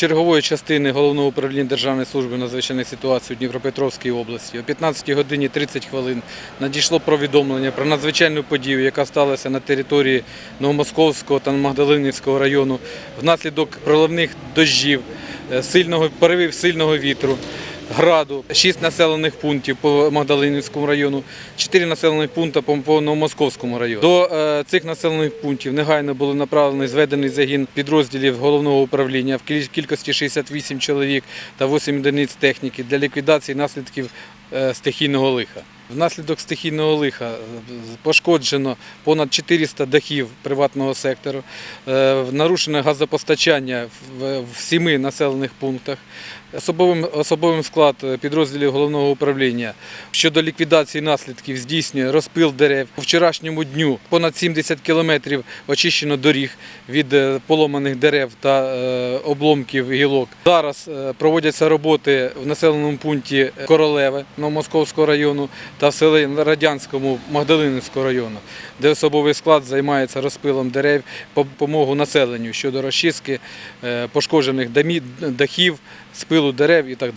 чергової частини Головного управління Державної служби надзвичайних ситуацій у Дніпропетровській області о 15 годині 30 хвилин надійшло повідомлення про надзвичайну подію, яка сталася на території Новомосковського та Магдалинівського району внаслідок проливних дощів, е, сильного поривів сильного вітру. Граду, 6 населених пунктів по Магдалинівському району, 4 населених пункти по, Новомосковському району. До е, цих населених пунктів негайно були направлені зведений загін підрозділів головного управління в кіль- кількості 68 чоловік та 8 одиниць техніки для ліквідації наслідків е, стихійного лиха. Внаслідок стихійного лиха е, пошкоджено понад 400 дахів приватного сектору, е, нарушено газопостачання в, сіми населених пунктах. Особовим, склад е, підрозділів головного управління щодо ліквідації наслідків здійснює розпил дерев. У вчорашньому дню понад 70 кілометрів очищено доріг від поломаних дерев та обломків гілок. Зараз проводяться роботи в населеному пункті Королеве Новомосковського району та в селі Радянському Магдалинівського району, де особовий склад займається розпилом дерев по допомогу населенню щодо розчистки е, пошкоджених дахів, спилу дерев і так далі.